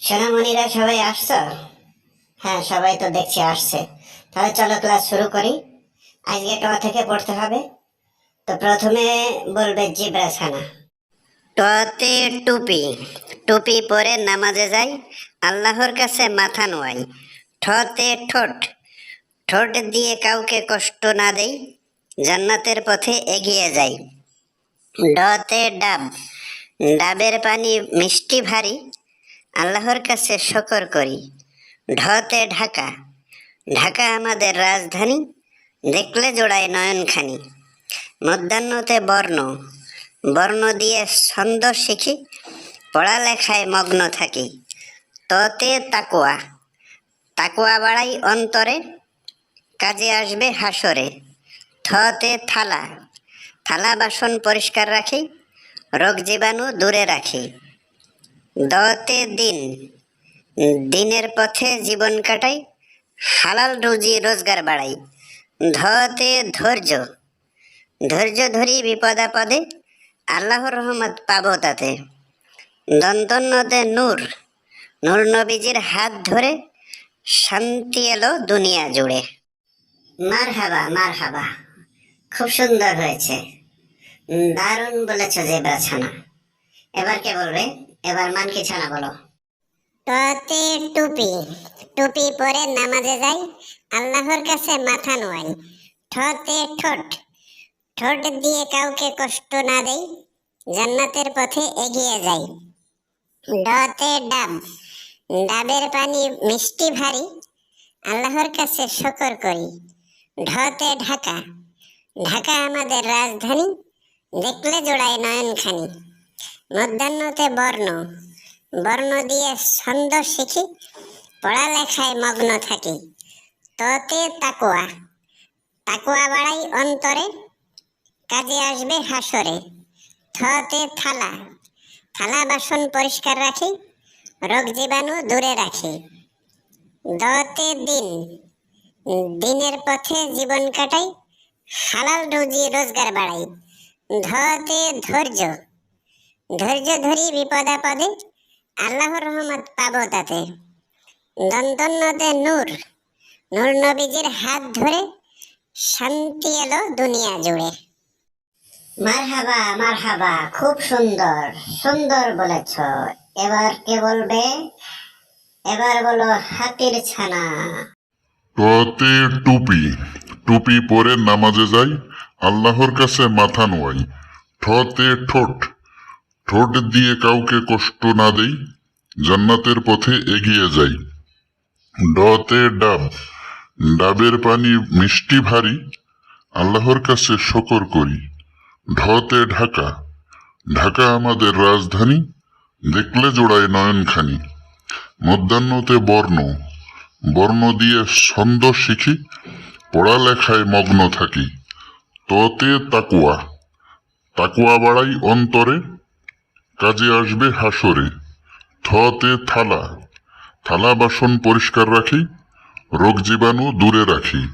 সোনামণিরা সবাই আসছো? হ্যাঁ সবাই তো দেখছি আসছে। তাহলে চলো ক্লাস শুরু করি। আজকে ট থেকে পড়তে হবে। তো প্রথমে বলবে জিব্রাছানা টতে টুপি। টুপি পরে নামাজে যাই, আল্লাহর কাছে মাথা নোয়াই। ঠতে ঠোঁট। ঠোঁট দিয়ে কাউকে কষ্ট না দেই, জান্নাতের পথে এগিয়ে যাই। ডতে ডাব। ডাবের পানি মিষ্টি ভারী আল্লাহর কাছে শকর করি। ঢতে ঢাকা। ঢাকা আমাদের রাজধানী। দেখলে জোড়ায় নয়নখানি। মধ্যাহ্নতে বর্ণ। বর্ণ দিয়ে ছন্দ শিখি। পড়ালেখায় মগ্ন থাকি। ততে তাকুয়া তাকুয়া বাড়াই অন্তরে। কাজে আসবে হাসরে। থতে থালা। থালা বাসন পরিষ্কার রাখি। রোগ জীবাণু দূরে রাখি। দতে দিন। দিনের পথে জীবন কাটাই, হালাল রুজি রোজগার বাড়াই। ধতে ধৈর্য। ধৈর্য ধরি বিপদাপদে আল্লাহর রহমত পাবো তাতে। দন্তন্নতে নূর। নূর নবীজির হাত ধরে শান্তি এলো দুনিয়া জুড়ে। মার হাবা মার হাবা খুব সুন্দর হয়েছে। দারুণ বলেছ যে ছানা এবার কে বলবে? এবার মানকি ছানা বলো। টতে টুপি টুপি পরে নামাজে যাই, আল্লাহর কাছে মাথা নোয়াই। ঠতে ঠোঁট ঠোঁট দিয়ে কাউকে কষ্ট না দেই, জান্নাতের পথে এগিয়ে যাই। ডতে ডাব, ডাবের পানি মিষ্টি ভারী, আল্লাহর কাছে শকর করি। ঢতে ঢাকা ঢাকা আমাদের রাজধানী, দেখলে জোড়ায় নয়নখানি। মধ্যাহ্নতে বর্ণ। বর্ণ দিয়ে ছন্দ শিখি, পড়ালেখায় মগ্ন থাকি। ততে তাকুয়া। তাকুয়া বাড়াই অন্তরে, কাজে আসবে হাসরে। থতে থালা। থালা বাসন পরিষ্কার রাখি, রোগ জীবাণু দূরে রাখি। দতে দিন। দিনের পথে জীবন কাটাই, হালাল রুজি রোজগার বাড়াই। ধতে ধৈর্য। ধৈর্য ধরি বিপদাপদে আল্লাহর রহমত পাবো তাতে। দন্তন্নতে নূর নূর নবীজির হাত ধরে শান্তি এলো দুনিয়া জুড়ে মারহাবা মারহাবা খুব সুন্দর সুন্দর বলেছ। এবার কে বলবে? এবার বলো হাতির ছানা। টুপি টুপি পরে নামাজে যাই আল্লাহর কাছে মাথা নোয়াই ঠতে ঠোঁট ঠোঁট দিয়ে কাউকে কষ্ট না দেই, জান্নাতের পথে এগিয়ে যাই। ডতে ডাব, ডাবের পানি মিষ্টি ভারী, আল্লাহর কাছে শকর করি। ঢতে ঢাকা ঢাকা আমাদের রাজধানী, দেখলে জোড়ায় নয়নখানি। মধ্যাহ্নতে বর্ণ বর্ণ দিয়ে ছন্দ শিখি, পড়ালেখায় মগ্ন থাকি। ততে তাকুয়া তাকুয়া বাড়াই অন্তরে কাজে আসবে হাসরে। থতে থালা। থালা বাসন পরিষ্কার রাখি, রোগ জীবাণু দূরে রাখি।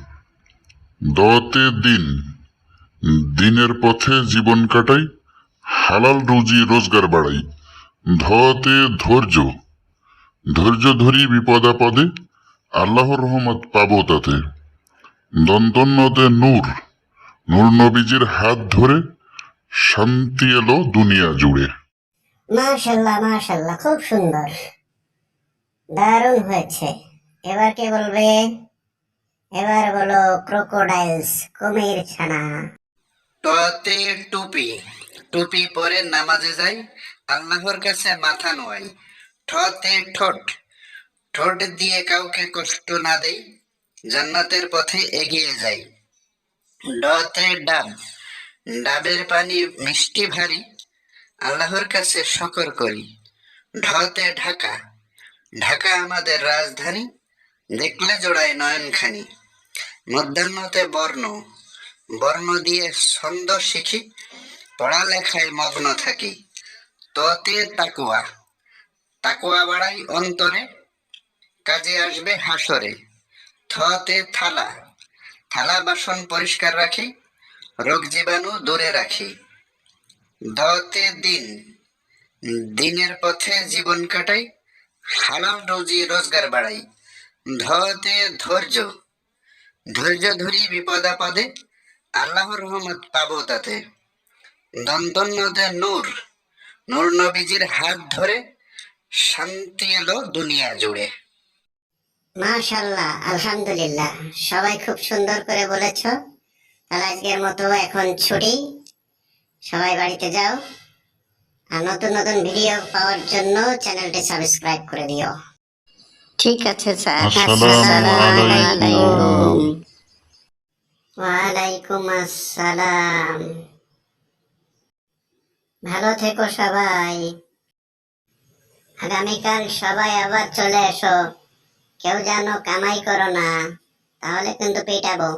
দতে দিন। দিনের পথে জীবন কাটাই, হালাল রুজি রোজগার বাড়াই। ধতে ধৈর্য। ধৈর্য ধরি বিপদাপদে, আল্লাহর রহমত পাবো তাতে। দন্তন্নতে নূর। নূর নবীজির হাত ধরে শান্তি এলো দুনিয়া জুড়ে। মাশাল্লাহ মাশাল্লাহ, খুব সুন্দর। দারুণ হয়েছে। এবার কে বলবে? এবার বলো ক্রোকোডাইলস, কুমির ছানা। টতে টুপি। টুপি পরে নামাজে যাই, আল্লাহর কাছে মাথা নোয়াই। ঠতে ঠোঁট। ঠোঁট দিয়ে কাউকে কষ্ট না দেই, জান্নাতের পথে এগিয়ে যাই। ডতে ডাব। ডাবের পানি মিষ্টি ভারী। আল্লাহর কাছে শকর করি। ঢতে ঢাকা। ঢাকা আমাদের রাজধানী। দেখলে জোড়ায় নয়নখানি। মধ্যাহ্নতে বর্ণ। বর্ণ দিয়ে ছন্দ শিখি। পড়ালেখায় মগ্ন থাকি। ততে তাকুয়া। তাকুয়া বাড়াই অন্তরে। কাজে আসবে হাসরে। থতে থালা। থালা বাসন পরিষ্কার রাখি। রোগ জীবাণু দূরে রাখি। ধতে দিন। দিনের পথে জীবন কাটাই, হালাল রুজি রোজগার বাড়াই। ধতে ধৈর্য ধৈর্য ধরি বিপদ আপদে, আল্লাহর রহমত পাবো তাতে। দন্তন্নদে নূর নূর নবীজির হাত ধরে শান্তি এলো দুনিয়া জুড়ে। মাশাল্লাহ আলহামদুলিল্লাহ। সবাই খুব সুন্দর করে বলেছ, তাহলে আজকের মতো এখন ছুটি। সবাই বাড়িতে যাও আর নতুন নতুন ভিডিও পাওয়ার জন্য চ্যানেলটি সাবস্ক্রাইব করে দিও। ঠিক আছে স্যার। ওয়ালাইকুম আসসালাম। ভালো থেকো সবাই। আগামীকাল সবাই আবার চলে এসো। কেউ যেন কামাই করো না তাহলে কিন্তু পেটাবো।